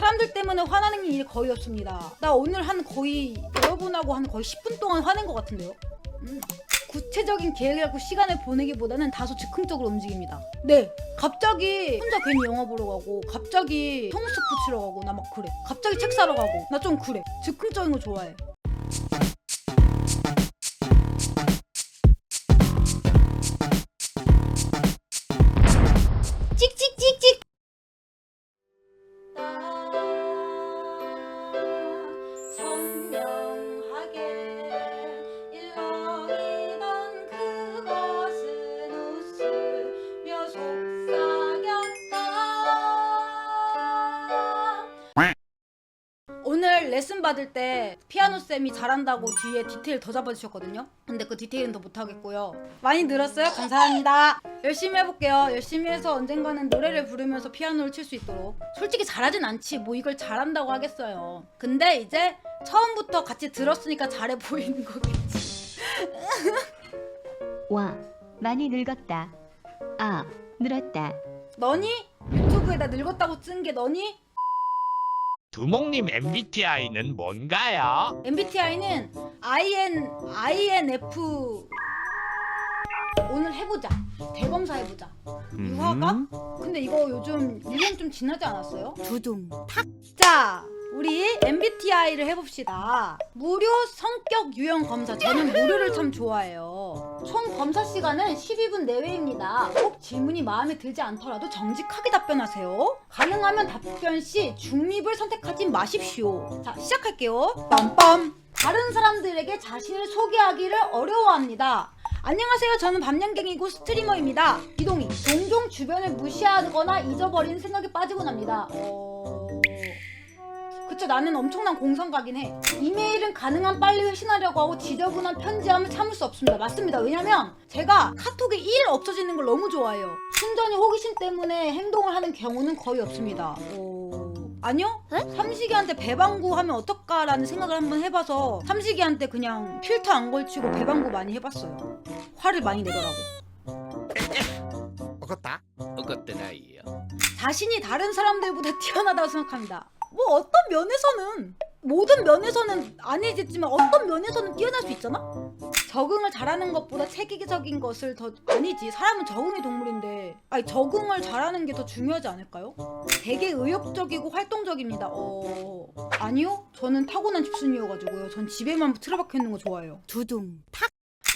사람들 때문에 화나는 일이 거의 없습니다. 나 오늘 한 거의 여러분하고 한 거의 10분 동안 화낸 것 같은데요. 음. 구체적인 계획을 갖고 시간을 보내기보다는 다소 즉흥적으로 움직입니다. 네, 갑자기 혼자 괜히 영화 보러 가고, 갑자기 속눈썹 붙이러 가고, 나 막 그래. 갑자기 책 사러 가고, 나 좀 그래. 즉흥적인 거 좋아해. 받을 때 피아노 쌤이 잘한다고 뒤에 디테일 더 잡아주셨거든요. 근데 그 디테일은 더 못하겠고요. 많이 늘었어요? 감사합니다. 열심히 해볼게요. 열심히 해서 언젠가는 노래를 부르면서 피아노를 칠 수 있도록. 솔직히 잘하진 않지. 뭐 이걸 잘한다고 하겠어요. 근데 이제 처음부터 같이 들었으니까 잘해 보이는 거겠지. 와, 많이 늙었다. 아, 늘었다. 너니? 유튜브에다 늙었다고 쓴 게 너니? 두목님 MBTI는 뭔가요? MBTI는 IN INF 오늘 해보자. 대검사 해보자. 유화가? 근데 이거 요즘 유행 좀 지나지 않았어요? 두둥 탁 자 우리 MBTI를 해봅시다. 무료 성격 유형 검사. 저는 무료를 참 좋아해요 총 검사 시간은 12분 내외입니다 꼭 질문이 마음에 들지 않더라도 정직하게 답변하세요 가능하면 답변 시 중립을 선택하지 마십시오 자 시작할게요 빰빰 다른 사람들에게 자신을 소개하기를 어려워합니다 안녕하세요. 저는 밤양갱이고 스트리머입니다. 이동희. 종종 주변을 무시하거나 잊어버리는 생각에 빠지곤 합니다. 어... 그쵸 나는 엄청난 공상가긴 해. 이메일은 가능한 빨리 회신하려고 하고 지저분한 편지함을 참을 수 없습니다. 맞습니다. 왜냐면 제가 카톡에 일 없어지는 걸 너무 좋아해요. 순전히 호기심 때문에 행동을 하는 경우는 거의 없습니다. 어... 아니요? 삼식이한테 배방구 하면 어떨까라는 생각을 한번 해봐서 삼식이한테 그냥 필터 안 걸치고 배방구 많이 해봤어요. 화를 많이 내더라고. 어갔다? 어갔대나이요. 자신이 다른 사람들보다 뛰어나다고 생각합니다. 뭐 어떤 면에서는 모든 면에서는 아니겠지만 어떤 면에서는 뛰어날 수 있잖아. 적응을 잘하는 것보다 체계적인 것을 더 아니지. 사람은 적응의 동물인데 아니 적응을 잘하는 게 더 중요하지 않을까요? 되게 의욕적이고 활동적입니다. 어 아니요. 저는 타고난 집순이여가지고요. 전 집에만 틀어박혀 있는 거 좋아해요. 두둥 탁.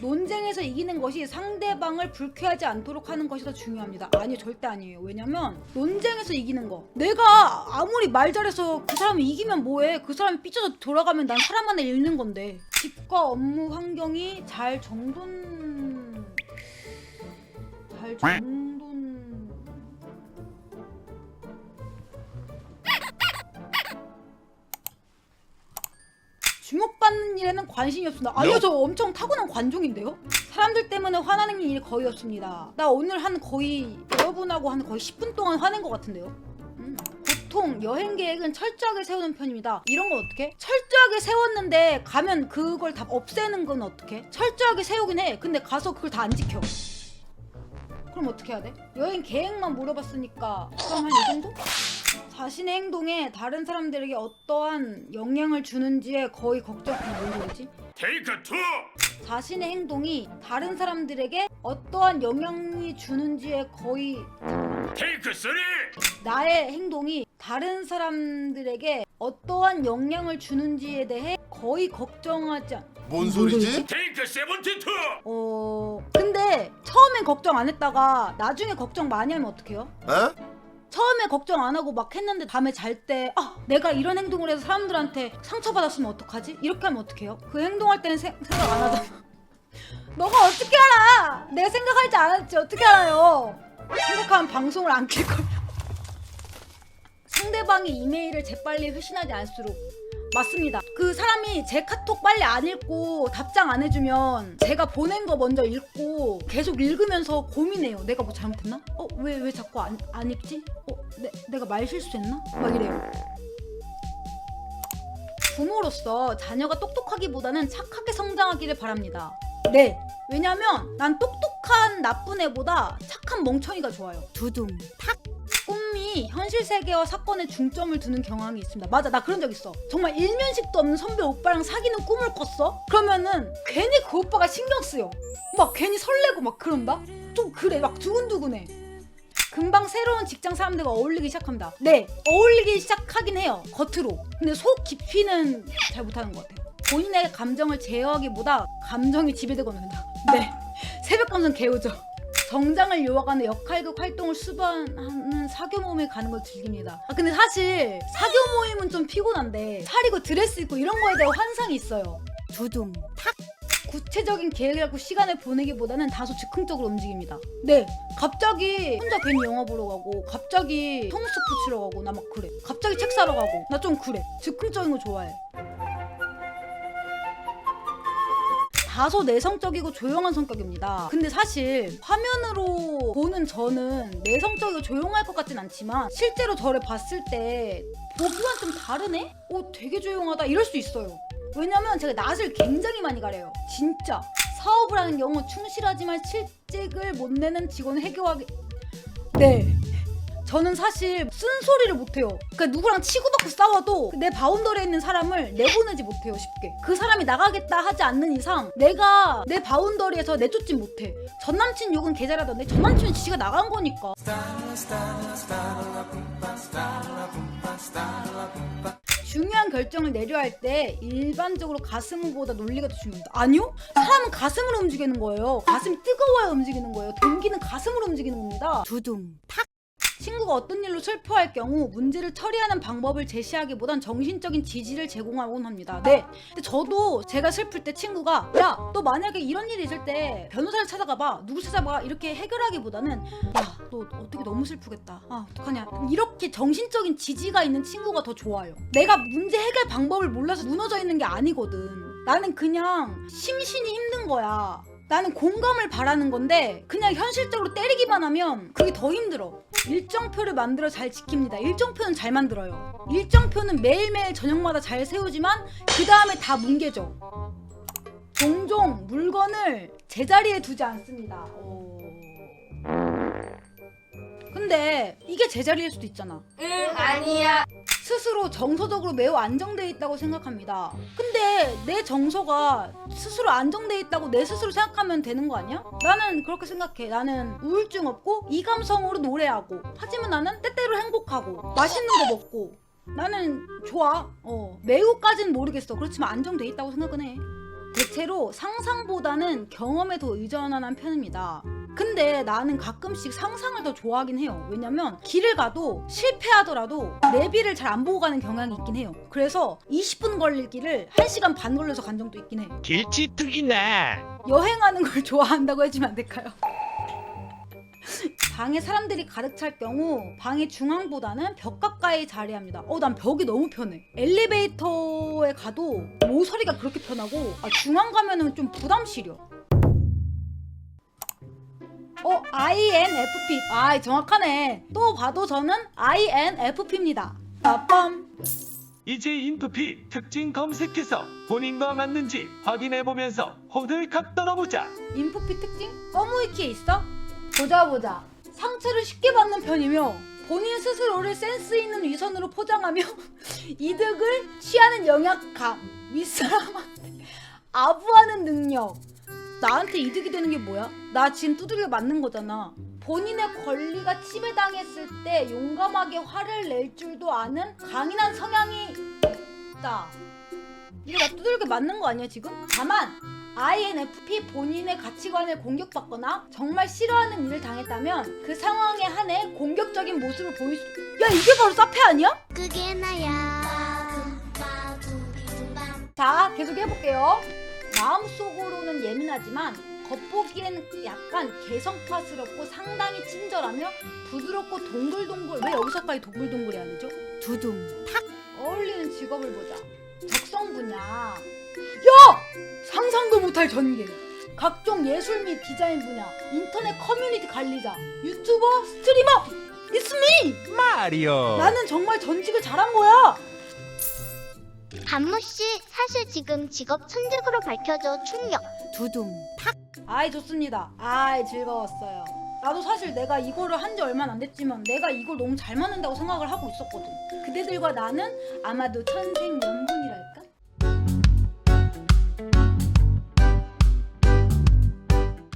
논쟁에서 이기는 것이 상대방을 불쾌하지 않도록 하는 것이 더 중요합니다. 아니요, 절대 아니에요. 왜냐면 논쟁에서 이기는 거. 내가 아무리 말 잘해서 그 사람이 이기면 뭐해? 그 사람이 삐쳐서 돌아가면 난 사람 하나 잃는 건데. 집과 업무 환경이 잘 정돈 잘 정돈 일에는 관심이 없습니다. 아니요, 저 엄청 타고난 관종인데요? 사람들 때문에 화나는 일이 거의 없습니다. 나 오늘 한 거의 여러분하고 한 거의 10분 동안 화낸 것 같은데요? 음. 보통 여행 계획은 철저하게 세우는 편입니다. 이런 건 어떻게? 철저하게 세웠는데 가면 그걸 다 없애는 건 어떻게? 철저하게 세우긴 해. 근데 가서 그걸 다 안 지켜. 그럼 어떻게 해야 돼? 여행 계획만 물어봤으니까 그럼 한 이 정도? 자신의 행동에 다른 사람들에게 어떠한 영향을 주는지에 거의 걱정. 아니, 뭔 소리지? 테이크 투! 자신의 행동이 다른 사람들에게 어떠한 영향이 주는지에 거의 테이크 쓰리! 나의 행동이 다른 사람들에게 어떠한 영향을 주는지에 대해 거의 걱정하지 않. 뭔 소리지? 테이크 세븐티 투! 어 근데 처음엔 걱정 안 했다가 나중에 걱정 많이 하면 어떡해요? 어? 처음에 걱정 안 하고 막 했는데 밤에 잘 때 아 내가 이런 행동을 해서 사람들한테 상처받았으면 어떡하지? 이렇게 하면 어떡해요? 그 행동할 때는 생, 생각 안 하잖아 너가 어떻게 알아? 내가 생각하지 않았지 어떻게 알아요? 생각하면 방송을 안 킬걸 상대방이 이메일을 재빨리 회신하지 않을수록 맞습니다. 그 사람이 제 카톡 빨리 안 읽고 답장 안 해주면 제가 보낸 거 먼저 읽고 계속 읽으면서 고민해요. 내가 뭐 잘못했나? 어, 왜, 왜 자꾸 안, 안 읽지? 어, 내, 내가 말 실수했나? 막 이래요. 부모로서 자녀가 똑똑하기보다는 착하게 성장하기를 바랍니다. 네. 왜냐면 난 똑똑한 나쁜 애보다 착한 멍청이가 좋아요. 두둥 탁. 꿈 꿈이 현실 세계와 사건에 중점을 두는 경향이 있습니다. 맞아, 나 그런 적 있어. 정말 일면식도 없는 선배 오빠랑 사귀는 꿈을 꿨어? 그러면은 괜히 그 오빠가 신경 쓰여. 막 괜히 설레고 막 그런다? 좀 그래, 막 두근두근해. 금방 새로운 직장 사람들과 어울리기 시작합니다. 네, 어울리기 시작하긴 해요. 겉으로. 근데 속 깊이는 잘 못하는 것 같아요. 본인의 감정을 제어하기보다 감정이 지배되거나 한다. 네, 새벽 감성 개우죠. 정장을 요하가는 역할극 활동을 수반하는 사교 모임에 가는 걸 즐깁니다. 아 근데 사실 사교 모임은 좀 피곤한데 차리고 드레스 입고 이런 거에 대한 환상이 있어요. 두둥 탁 구체적인 계획이라고 시간을 보내기보다는 다소 즉흥적으로 움직입니다. 네, 갑자기 혼자 괜히 영화 보러 가고, 갑자기 속눈썹 붙이러 가고, 나 막 그래. 갑자기 책 사러 가고, 나 좀 그래. 즉흥적인 거 좋아해. 다소 내성적이고 조용한 성격입니다. 근데 사실 화면으로 보는 저는 내성적이고 조용할 것 같진 않지만 실제로 저를 봤을 때 보기와는 좀 다르네? 어, 되게 조용하다 이럴 수 있어요. 왜냐면 제가 낯을 굉장히 많이 가려요. 진짜. 사업을 하는 경우 충실하지만 실직을 못 내는 직원을 해결하기 네. 저는 사실 쓴소리를 못해요. 그러니까 누구랑 치고받고 싸워도 내 바운더리에 있는 사람을 내보내지 못해요 쉽게. 그 사람이 나가겠다 하지 않는 이상 내가 내 바운더리에서 내쫓지 못해. 전 남친 욕은 개잘하던데 전 남친은 지가 나간 거니까. 중요한 결정을 내려야 할 때 일반적으로 가슴보다 논리가 더 중요합니다. 아니요? 사람은 가슴으로 움직이는 거예요. 가슴이 뜨거워야 움직이는 거예요. 동기는 가슴으로 움직이는 겁니다. 두둥 탁. 친구가 어떤 일로 슬퍼할 경우 문제를 처리하는 방법을 제시하기보단 정신적인 지지를 제공하곤 합니다. 네. 근데 저도 제가 슬플 때 친구가 야, 너 만약에 이런 일이 있을 때 변호사를 찾아가봐. 누구 찾아봐. 이렇게 해결하기보다는 야, 너 어떻게 너무 슬프겠다. 아, 어떡하냐. 이렇게 정신적인 지지가 있는 친구가 더 좋아요. 내가 문제 해결 방법을 몰라서 무너져 있는 게 아니거든. 나는 그냥 심신이 힘든 거야. 나는 공감을 바라는 건데 그냥 현실적으로 때리기만 하면 그게 더 힘들어. 일정표를 만들어 잘 지킵니다. 일정표는 잘 만들어요. 일정표는 매일매일 저녁마다 잘 세우지만 그 다음에 다 뭉개져. 종종 물건을 제자리에 두지 않습니다. 어... 근데 이게 제자리일 수도 있잖아. 응 아니야 스스로 정서적으로 매우 안정돼 있다고 생각합니다. 근데 내 정서가 스스로 안정돼 있다고 내 스스로 생각하면 되는 거 아니야? 나는 그렇게 생각해. 나는 우울증 없고 이 감성으로 노래하고 하지만 나는 때때로 행복하고 맛있는 거 먹고 나는 좋아. 어 매우까진 모르겠어. 그렇지만 안정돼 있다고 생각은 해. 대체로 상상보다는 경험에 더 의존하는 편입니다. 근데 나는 가끔씩 상상을 더 좋아하긴 해요. 왜냐면 길을 가도 실패하더라도 내비를 잘 안 보고 가는 경향이 있긴 해요. 그래서 20분 걸릴 길을 1시간 반 걸려서 간 적도 있긴 해. 길치특이네. 여행하는 걸 좋아한다고 해주면 안 될까요? 방에 사람들이 가득 찰 경우 방의 중앙보다는 벽 가까이 자리합니다. 어, 난 벽이 너무 편해. 엘리베이터에 가도 모서리가 그렇게 편하고 아, 중앙 가면은 좀 부담 시려. 어, INFP. 아, 정확하네. 또 봐도 저는 INFP입니다. 빠밤. 이제 인프피 특징 검색해서 본인과 맞는지 확인해보면서 호들갑 떨어보자. 인프피 특징? 어무이키에 있어? 보자 보자. 상처를 쉽게 받는 편이며 본인 스스로를 센스 있는 위선으로 포장하며 이득을 취하는 영약감. 윗사람한테 아부하는 능력. 나한테 이득이 되는 게 뭐야? 나 지금 두들겨 맞는 거잖아. 본인의 권리가 침해당했을 때 용감하게 화를 낼 줄도 아는 강인한 성향이 있다. 이거 나 두들겨 맞는 거 아니야 지금? 다만 INFP 본인의 가치관을 공격받거나 정말 싫어하는 일을 당했다면 그 상황에 한해 공격적인 모습을 보일 수... 야 이게 바로 사페 아니야? 그게 나야. 자 계속 해볼게요 마음속으로는 예민하지만 겉보기엔 약간 개성파스럽고 상당히 친절하며 부드럽고 동글동글 왜 여기서까지 동글동글 해야 되죠? 두둥 탁 어울리는 직업을 보자 적성 분야 야! 상상도 못할 전개 각종 예술 및 디자인 분야 인터넷 커뮤니티 관리자 유튜버 스트리머 It's me! 마리오. 나는 정말 전직을 잘한 거야 단무 씨, 사실 지금 직업 천직으로 밝혀져 충격. 두둥 탁 아이 좋습니다 아이 즐거웠어요 나도 사실 내가 이거를 한 지 얼마 안 됐지만 내가 이걸 너무 잘 맞는다고 생각을 하고 있었거든. 그대들과 나는 아마도 천생 연분이랄까.